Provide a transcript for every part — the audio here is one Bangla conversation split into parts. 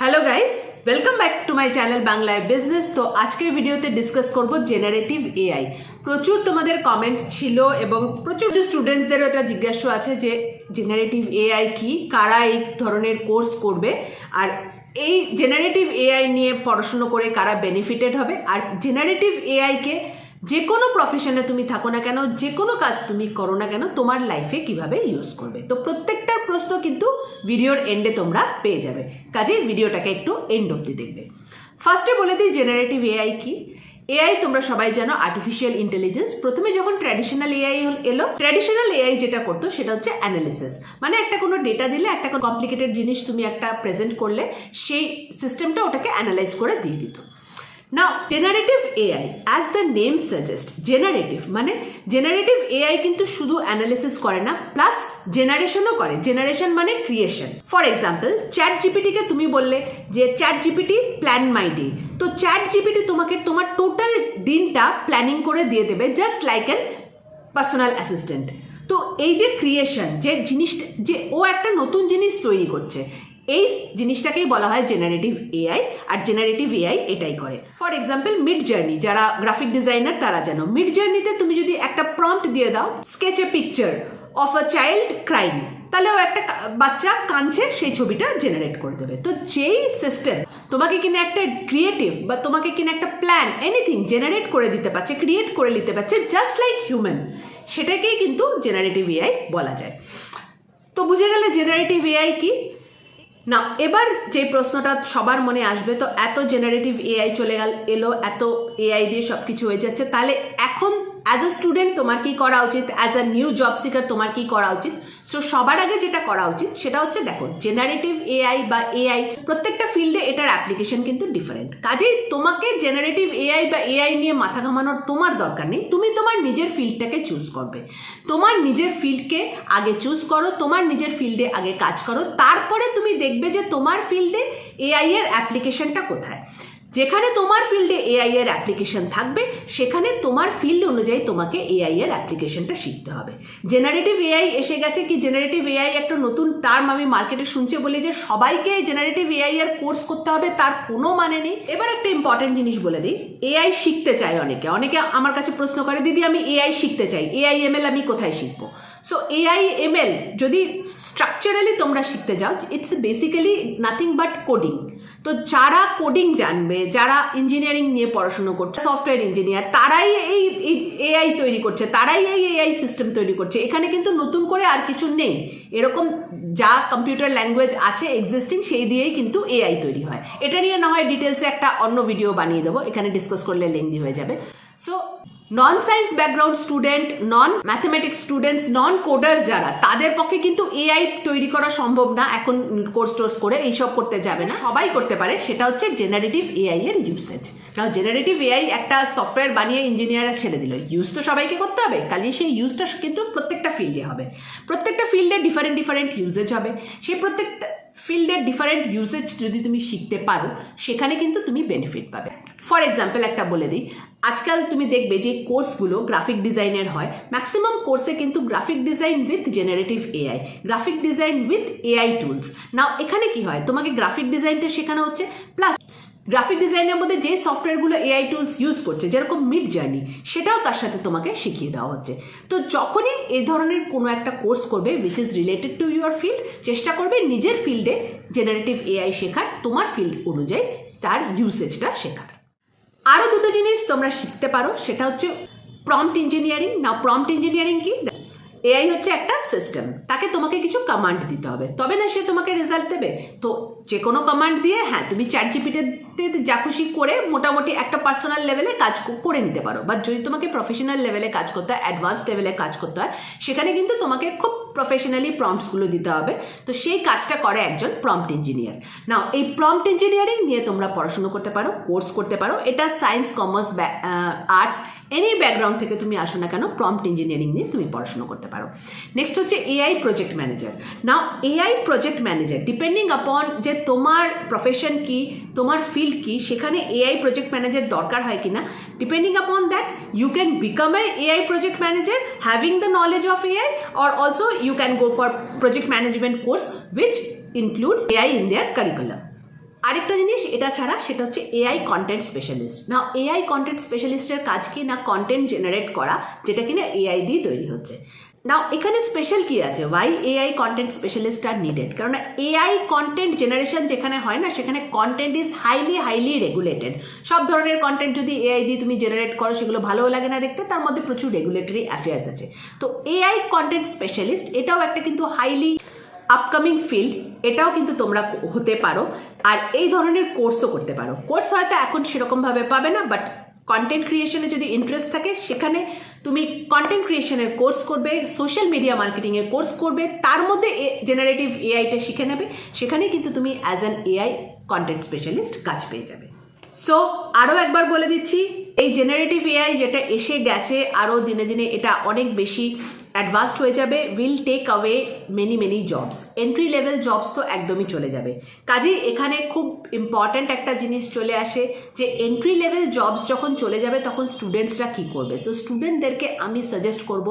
Hello guys welcome back to my channel বাংলায় বিজনেস তো আজকের ভিডিওতে ডিসকাস করব জেনারেটিভ এআই প্রচুর তোমাদের কমেন্ট ছিল এবং প্রচুর স্টুডেন্টসদেরও এটা জিজ্ঞাসা আছে যে জেনারেটিভ এআই কি? কারা এই ধরনের কোর্স করবে? আর এই জেনারেটিভ এআই নিয়ে পড়াশুনো করে কারা বেনিফিটেড হবে? আর জেনারেটিভ এআইকে যে কোনো প্রফেশনে তুমি থাকো না কেন, যে কোনো কাজ তুমি করো না কেন, তোমার লাইফে কীভাবে ইউজ করবে? তো প্রত্যেকটার প্রশ্ন কিন্তু ভিডিওর এন্ডে তোমরা পেয়ে যাবে। কাজেই ভিডিওটাকে একটু এন্ড অব্দি দেখবে। ফার্স্টে বলে দিই জেনারেটিভ এআই কি? এআই তোমরা সবাই জানো আর্টিফিশিয়াল ইন্টেলিজেন্স প্রথমে যখন ট্র্যাডিশনাল এআই এলো ট্র্যাডিশনাল এআই যেটা করতো সেটা হচ্ছে অ্যানালিসিস মানে একটা কোনো ডেটা দিলে, একটা কমপ্লিকেটেড জিনিস তুমি একটা প্রেজেন্ট করলে, সেই সিস্টেমটা ওটাকে অ্যানালাইজ করে দিয়ে দিত। Now generative AI as the name suggest generative মানে জেনারেটিভ এআই কিন্তু শুধু অ্যানালিসিস করে না প্লাস জেনারেশনও করে। জেনারেশন মানে ক্রিয়েশন ফর এক্সাম্পল চ্যাট জিপিটিকে তুমি বললে যে chat GPT plan my day তো চ্যাট জিপিটি তোমাকে তোমার টোটাল দিনটা প্ল্যানিং করে দিয়ে দেবে just like an personal assistant তো এই যে ক্রিয়েশন যে জিনিসটা, যে ও একটা নতুন জিনিস তৈরি করছে এই জিনিসটাকেই বলা হয় জেনারেটিভ এআই আর জেনারেটিভ এআই এটাই করে। ফর এক্সাম্পল মিড জার্নি যারা গ্রাফিক ডিজাইনার তারা জানো মিড জার্নিতে তুমি যদি একটা প্রম্পট দিয়ে দাও sketch a picture of a child crime তাহলে ও একটা বাচ্চা কাঁদছে, সেই ছবিটা জেনারেট করে দেবে। তো যেই সিস্টেম তোমাকে কিনা একটা ক্রিয়েটিভ বা তোমাকে কিনা একটা প্ল্যান এনিথিং জেনারেট করে দিতে পারছে ক্রিয়েট করে দিতে পারছে জাস্ট লাইক হিউম্যান সেটাকেই কিন্তু জেনারেটিভ এআই বলা যায়। তো বুঝে গেলে জেনারেটিভ এআই কি? না এবার যে প্রশ্নটা সবার মনে আসবে, তো এত জেনারেটিভ এআই চলে গেল এলো, এত এআই দিয়ে সব কিছু হয়ে যাচ্ছে, তাহলে এখন অ্যাজ আ স্টুডেন্ট তোমার কি করা উচিত? As a new job seeker তোমার কি করা উচিত? সো সবার আগে যেটা করা উচিত, সেটা হচ্ছে দেখো জেনারেটিভ এআই বা এআই প্রত্যেকটা ফিল্ডে এটার অ্যাপ্লিকেশন কিন্তু ডিফারেন্ট কাজেই তোমাকে জেনারেটিভ এআই বা এআই নিয়ে মাথা ঘামানোর তোমার দরকার নেই। তুমি তোমার নিজের ফিল্ডটাকে চুজ করবে। তোমার নিজের ফিল্ডকে আগে চুজ করো, তোমার নিজের ফিল্ডে আগে কাজ করো, তারপরে তুমি দেখবে যে তোমার ফিল্ডে এআই এর অ্যাপ্লিকেশনটা কোথায়। যেখানে তোমার ফিল্ডে এআই এর অ্যাপ্লিকেশন থাকবে, সেখানে তোমার ফিল্ড অনুযায়ী তোমাকে এআই এর অ্যাপ্লিকেশনটা শিখতে হবে। জেনারেটিভ এআই এসে গেছে কি? জেনারেটিভ এআই একটা নতুন টার্ম আমি মার্কেটে শুনছে বলে যে সবাইকে জেনারেটিভ এআই এর কোর্স করতে হবে, তার কোনো মানে নেই। এবার একটা ইম্পর্টেন্ট জিনিস বলে দিই। এআই শিখতে চায় অনেকে। অনেকে আমার কাছে প্রশ্ন করে, দিদি, আমি এআই শিখতে চাই। এআই এমএল আমি কোথায় শিখব? সো এআই এমএল যদি স্ট্রাকচারালি তোমরা শিখতে যাও it's basically nothing but coding তো যারা কোডিং জানবে, যারা ইঞ্জিনিয়ারিং নিয়ে পড়াশুনো করছে সফটওয়্যার ইঞ্জিনিয়ার তারাই এই এআই তৈরি করছে, তারাই এই এআই সিস্টেম তৈরি করছে। এখানে কিন্তু নতুন করে আর কিছু নেই। এরকম যা কম্পিউটার ল্যাঙ্গুয়েজ আছে এক্সিস্টিং সেই দিয়েই কিন্তু এআই তৈরি হয়। এটা নিয়ে না হয় ডিটেলসে একটা অন্য ভিডিও বানিয়ে দেবো, এখানে ডিসকাস করলে লেন্দি হয়ে যাবে। So non science background student non mathematics students non coders যারা, তাদের পক্ষে কিন্তু এআই তৈরি করা সম্ভব না। এখন কোর্স টোর্স করে এইসব করতে যাবে না। সবাই করতে পারে, সেটা হচ্ছে জেনারেটিভ এআই এর ইউসেজ কারণ জেনারেটিভ এআই একটা সফটওয়্যার বানিয়ে ইঞ্জিনিয়াররা ছেড়ে দিল। ইউজ তো সবাইকে করতে হবে কাজে সেই ইউজটা কিন্তু প্রত্যেকটা ফিল্ডে হবে। প্রত্যেকটা ফিল্ডে ডিফারেন্ট ডিফারেন্ট ইউজেজ হবে। সেই প্রত্যেকটা ফিল্ডের ডিফারেন্ট ইউসেজ যদি তুমি শিখতে পারো, সেখানে কিন্তু তুমি বেনিফিট পাবে। ফর এক্সাম্পল একটা বলে দিই। আজকাল তুমি দেখবে যে কোর্সগুলো গ্রাফিক ডিজাইনের হয়। ম্যাক্সিমাম কোর্সে কিন্তু graphic design with generative AI graphic design with AI tools now এখানে কি হয়? তোমাকে গ্রাফিক ডিজাইনটা শেখানো হচ্ছে প্লাস গ্রাফিক ডিজাইনের মধ্যে যে সফটওয়্যারগুলো এআই টুলস ইউজ করছে, যেরকম মিড জার্নি সেটাও তার সাথে তোমাকে শিখিয়ে দেওয়া হচ্ছে। তো যখনই এই ধরনের কোনো একটা কোর্স করবে which is related to your field চেষ্টা করবে নিজের ফিল্ডে জেনারেটিভ এআই শেখার, তোমার ফিল্ড অনুযায়ী তার ইউসেজটা শেখার। আরও দুটো জিনিস তোমরা শিখতে পারো, সেটা হচ্ছে প্রম্পট ইঞ্জিনিয়ারিং না প্রম্পট ইঞ্জিনিয়ারিং কি? এআই হচ্ছে একটা সিস্টেম তাকে তোমাকে কিছু কমান্ড দিতে হবে। তবে না সে তোমাকে রেজাল্ট দেবে। তো যে কোনো কমান্ড দিয়ে হ্যাঁ তুমি চ্যাট জিপিটিতে যা খুশি করে মোটামুটি একটা পার্সোনাল লেভেলে কাজ করে নিতে পারো। বা যদি তোমাকে প্রফেশনাল লেভেলে কাজ করতে হয় অ্যাডভান্স লেভেলে কাজ করতে হয়, সেখানে কিন্তু তোমাকে খুব প্রফেশনালি প্রম্পটসগুলো দিতে হবে। তো সেই কাজটা করে একজন প্রম্পট ইঞ্জিনিয়ার নাও এই প্রম্পট ইঞ্জিনিয়ারিং নিয়ে তোমরা পড়াশুনো করতে পারো কোর্স করতে পারো। এটা science commerce arts any background থেকে তুমি আসো না কেন প্রম্পট ইঞ্জিনিয়ারিং নিয়ে তুমি পড়াশুনো করতে পারো। নেক্সট হচ্ছে AI project manager now AI project manager depending upon যে তোমার প্রফেশন কি, তোমার ফিল্ড কি, সেখানে এআই প্রজেক্ট ম্যানেজার দরকার হয় কিনা depending upon that you can become a AI project manager having the knowledge of AI or also you can go for project management course, which includes AI in their curriculum. আরেকটা জিনিস, এটা ছাড়া সেটা হচ্ছে এআই কন্টেন্ট স্পেশালিস্ট না এআই কন্টেন্ট স্পেশালিস্টের কাজ কি? না কন্টেন্ট জেনারেট করা, যেটা কিনা এআই দিয়ে তৈরি হচ্ছে। না এখানে স্পেশাল কি আছে? Why AI content specialist are needed কারণ এআই কন্টেন্ট জেনারেশন যেখানে হয় না, সেখানে content is highly highly regulated সব ধরনের কন্টেন্ট যদি এআই দিয়ে তুমি জেনারেট করো, সেগুলো ভালোও লাগে না দেখতে, তার মধ্যে প্রচুর রেগুলেটরি অ্যাফেয়ার্স আছে। তো এআই কন্টেন্ট স্পেশালিস্ট এটাও একটা কিন্তু হাইলি আপকামিং ফিল্ড এটাও কিন্তু তোমরা হতে পারো। আর এই ধরনের কোর্সও করতে পারো। কোর্স হয়তো এখন সেরকমভাবে পাবে না বাট কন্টেন্ট ক্রিয়েশনে যদি ইন্টারেস্ট থাকে, সেখানে তুমি কন্টেন্ট ক্রিয়েশনের কোর্স করবে সোশ্যাল মিডিয়া মার্কেটিংয়ের কোর্স করবে, তার মধ্যে জেনারেটিভ এআইটা শিখে নেবে সেখানে কিন্তু তুমি as an AI content specialist কাজ পেয়ে যাবে। সো আরও একবার বলে দিচ্ছি, এই জেনারেটিভ এআই যেটা এসে গেছে, আরও দিনে দিনে এটা অনেক বেশি অ্যাডভান্সড হয়ে যাবে will take away many many jobs entry level jobs তো একদমই চলে যাবে। কাজেই এখানে খুব ইম্পর্ট্যান্ট একটা জিনিস চলে আসে যে এন্ট্রি লেভেল জবস যখন চলে যাবে, তখন স্টুডেন্টসরা কী করবে? তো স্টুডেন্টদেরকে আমি সাজেস্ট করব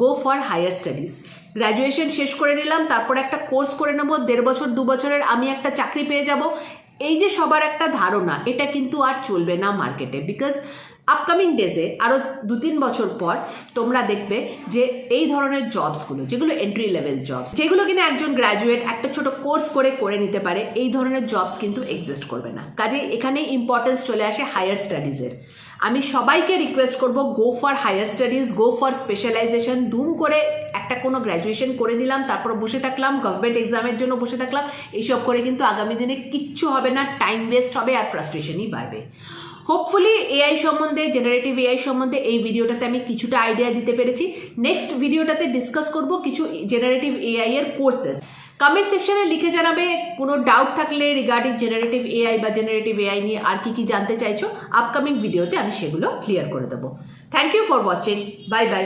go for higher studies graduation শেষ করে নিলাম, তারপর একটা কোর্স করে নেব, দেড় বছর, দু বছরের আমি একটা চাকরি পেয়ে যাব। এই যে সবার একটা ধারণা, এটা কিন্তু আর চলবে না মার্কেটে বিকজ আপকামিং ডেজে আরও দু তিন বছর পর তোমরা দেখবে যে এই ধরনের জবসগুলো যেগুলো এন্ট্রি লেভেল জবস যেগুলো কিনা একজন গ্র্যাজুয়েট একটা ছোট কোর্স করে করে নিতে পারে, এই ধরনের জবস কিন্তু এক্সিস্ট করবে না। কাজে এখানে ইম্পর্টেন্স চলে আসে হায়ার স্টাডিজের আমি সবাইকে রিকোয়েস্ট করব go for higher studies go for specialization ধুম করে একটা কোনো গ্র্যাজুয়েশন করে নিলাম, তারপর বসে থাকলাম গভর্নমেন্ট এক্সামের জন্য বসে থাকলাম, এইসব করে কিন্তু আগামী দিনে কিচ্ছু হবে না টাইম ওয়েস্ট হবে আর ফ্রাস্ট্রেশনই বাড়বে। হোপফুলি এআই সম্বন্ধে জেনারেটিভ এআই সম্বন্ধে এই ভিডিওটাতে আমি কিছুটা আইডিয়া দিতে পেরেছি। নেক্সট ভিডিওটাতে ডিসকাস করব কিছু জেনারেটিভ এআই এর কোর্সেস কমেন্ট সেকশনে লিখে জানাবে, কোনো ডাউট থাকলে রিগার্ডিং জেনারেটিভ এআই বা জেনারেটিভ এআই নিয়ে আর কি কি জানতে চাইছো আপকামিং ভিডিওতে আমি সেগুলো ক্লিয়ার করে দেবো। Thank you for watching bye bye